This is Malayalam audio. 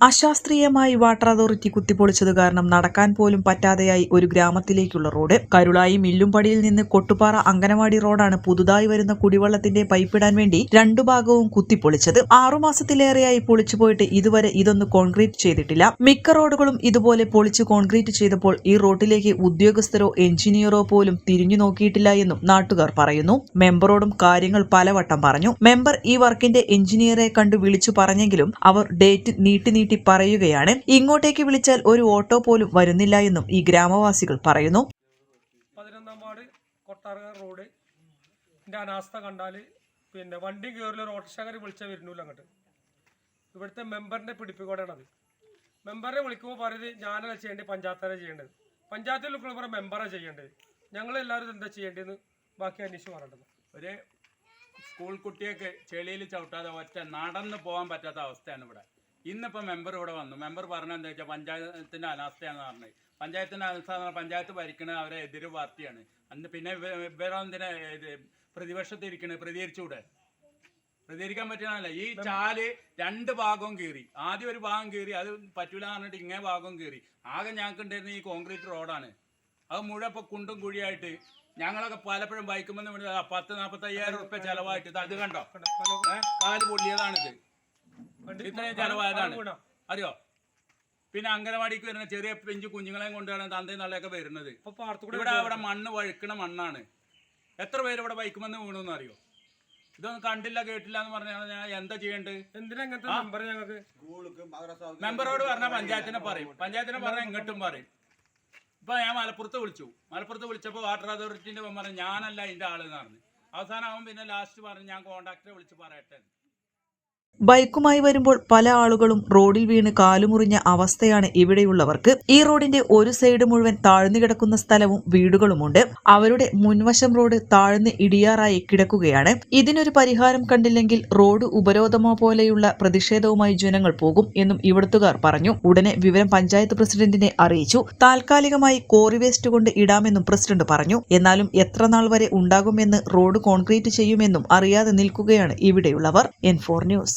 അശാസ്ത്രീയമായി വാട്ടർ അതോറിറ്റി കുത്തിപ്പൊളിച്ചത് കാരണം നടക്കാൻ പോലും പറ്റാതെയായി ഒരു ഗ്രാമത്തിലേക്കുള്ള റോഡ്. കരുളായി മില്ലുംപടിയിൽ നിന്ന് കൊട്ടുപാറ അങ്കനവാടി റോഡാണ് പുതുതായി വരുന്ന കുടിവെള്ളത്തിന്റെ പൈപ്പിടാൻ വേണ്ടി രണ്ടു ഭാഗവും കുത്തിപ്പൊളിച്ചത്. ആറുമാസത്തിലേറെയായി പൊളിച്ചു പോയിട്ട് ഇതുവരെ ഇതൊന്ന് കോൺക്രീറ്റ് ചെയ്തിട്ടില്ല. മിക്ക റോഡുകളും ഇതുപോലെ പൊളിച്ച് കോൺക്രീറ്റ് ചെയ്തപ്പോൾ ഈ റോഡിലേക്ക് ഉദ്യോഗസ്ഥരോ എഞ്ചിനീയറോ പോലും തിരിഞ്ഞു നോക്കിയിട്ടില്ല എന്നും നാട്ടുകാർ പറയുന്നു. മെമ്പറോടും കാര്യങ്ങൾ പലവട്ടം പറഞ്ഞു. മെമ്പർ ഈ വർക്കിന്റെ എഞ്ചിനീയറെ കണ്ടു വിളിച്ചു പറഞ്ഞെങ്കിലും അവർ ഡേറ്റ് നീട്ടി നീട്ടി പറയുകയാണ് ഇങ്ങോട്ടേക്ക് വിളിച്ചാൽ ഒരു ഓട്ടോ പോലും വരുന്നില്ല എന്നും ഈ ഗ്രാമവാസികൾ പറയുന്നു. പതിനൊന്നാം വാർഡ് കൊട്ടാരക്കര റോഡ്. എന്റെ അനാസ്ഥ കണ്ടാൽ പിന്നെ വണ്ടി കയറില്ല ഒരു ഓട്ടോറിക്ഷക്കാർ വിളിച്ചാൽ വരുന്നില്ല അങ്ങോട്ട്. ഇവിടുത്തെ മെമ്പറിന്റെ പിടിപ്പിക്കോടാണത് മെമ്പറിനെ വിളിക്കുമ്പോൾ പറയുന്നത് ഞാനല്ല ചെയ്യേണ്ടത് പഞ്ചായത്താണ് ചെയ്യേണ്ടത്. പഞ്ചായത്തിൽ വിളിക്കുമ്പോൾ മെമ്പറാണ് ചെയ്യേണ്ടത്. ഞങ്ങളെല്ലാവരും എന്താ ചെയ്യേണ്ടതെന്ന് ബാക്കി അന്വേഷിച്ച് പറയേണ്ടത് ഒരു സ്കൂൾ കുട്ടിയൊക്കെ ചെളിയിൽ ചവിട്ടാതെ ഒറ്റ നടന്ന് പോകാൻ പറ്റാത്ത അവസ്ഥയാണ് ഇവിടെ. ഇന്നിപ്പോൾ മെമ്പർ ഇവിടെ വന്നു. മെമ്പർ പറഞ്ഞത് എന്താ വെച്ചാൽ പഞ്ചായത്തിന്റെ അനാസ്ഥയാണെന്ന് പറഞ്ഞത് പഞ്ചായത്തിന്റെ അനാസ്ഥ പഞ്ചായത്ത് ഭരിക്കുന്നത് അവരെ എതിര് പാർട്ടിയാണ്. അന്ന് പിന്നെ ഇവരെന്തിനാ ഇത് പ്രതിപക്ഷത്തിരിക്കണത് പ്രതികരിച്ചൂടെ? പ്രതികരിക്കാൻ പറ്റണല്ല ഈ ചാൽ രണ്ട് ഭാഗവും കീറി. ആദ്യം ഒരു ഭാഗം കീറി അത് പറ്റൂല പറഞ്ഞിട്ട് ഇങ്ങേ ഭാഗവും കീറി. ആകെ ഞങ്ങൾക്ക് ഉണ്ടായിരുന്ന ഈ കോൺക്രീറ്റ് റോഡാണ്. അത് മുഴുവൻ ഇപ്പൊ കുണ്ടും കുഴിയായിട്ട് ഞങ്ങളൊക്കെ പലപ്പോഴും ബൈക്കുമെന്ന് പത്ത് നാൽപ്പത്തി അയ്യായിരം റുപ്യ ചെലവായിട്ട് അത് കണ്ടോ? കാൽ പൊള്ളിയതാണിത്. ഇത്രയും ചെലവായതാണ്. അറിയോ? പിന്നെ അംഗനവാടിക്ക് വരുന്ന ചെറിയ പെഞ്ചു കുഞ്ഞുങ്ങളെയും കൊണ്ടാണ് തന്തയും നല്ലൊക്കെ വരുന്നത്. ഇവിടെ അവിടെ മണ്ണ് വഴുക്കണ മണ്ണാണ്. എത്ര പേര് ഇവിടെ ബൈക്കുമെന്ന് വീണെന്ന് അറിയോ? ഇതൊന്നും കണ്ടില്ല കേട്ടില്ല എന്ന് പറഞ്ഞാൽ ഞാൻ എന്താ ചെയ്യേണ്ടത്? മെമ്പറോട് പറഞ്ഞ പഞ്ചായത്തിനെ പറയും. പഞ്ചായത്തിനെ പറഞ്ഞ ഇങ്ങോട്ടും പറയും. ഇപ്പൊ ഞാൻ മലപ്പുറത്ത് വിളിച്ചു. മലപ്പുറത്ത് വിളിച്ചപ്പോൾ വാട്ടർ അതോറിറ്റിന്റെ പറഞ്ഞു ഞാനല്ല അതിന്റെ ആൾ എന്ന് പറഞ്ഞു. അവസാനം അവൻ പിന്നെ ലാസ്റ്റ് പറഞ്ഞു ഞാൻ കോണ്ടാക്ടറെ വിളിച്ച് പറയട്ടെ ബൈക്കുമായി വരുമ്പോൾ പല ആളുകളും റോഡിൽ വീണ് കാലുമുറിഞ്ഞ അവസ്ഥയാണ് ഇവിടെയുള്ളവർക്ക്. ഈ റോഡിന്റെ ഒരു സൈഡ് മുഴുവൻ താഴ്ന്നു കിടക്കുന്ന സ്ഥലവും വീടുകളുമുണ്ട്. അവരുടെ മുൻവശം റോഡ് താഴ്ന്ന് ഇടിയാറായി കിടക്കുകയാണ്. ഇതിനൊരു പരിഹാരം കണ്ടില്ലെങ്കിൽ റോഡ് ഉപരോധമോ പോലെയുള്ള പ്രതിഷേധവുമായി ജനങ്ങൾ പോകും എന്നും ഇവിടുത്തുകാർ പറഞ്ഞു. ഉടനെ വിവരം പഞ്ചായത്ത് പ്രസിഡന്റിനെ അറിയിച്ചു. താൽക്കാലികമായി കോറി വേസ്റ്റ് കൊണ്ട് ഇടാമെന്നും പ്രസിഡന്റ് പറഞ്ഞു. എന്നാലും എത്ര നാൾ വരെ ഉണ്ടാകുമെന്ന് റോഡ് കോൺക്രീറ്റ് ചെയ്യുമെന്നും അറിയാതെ നിൽക്കുകയാണ് ഇവിടെയുള്ളവർ. N four news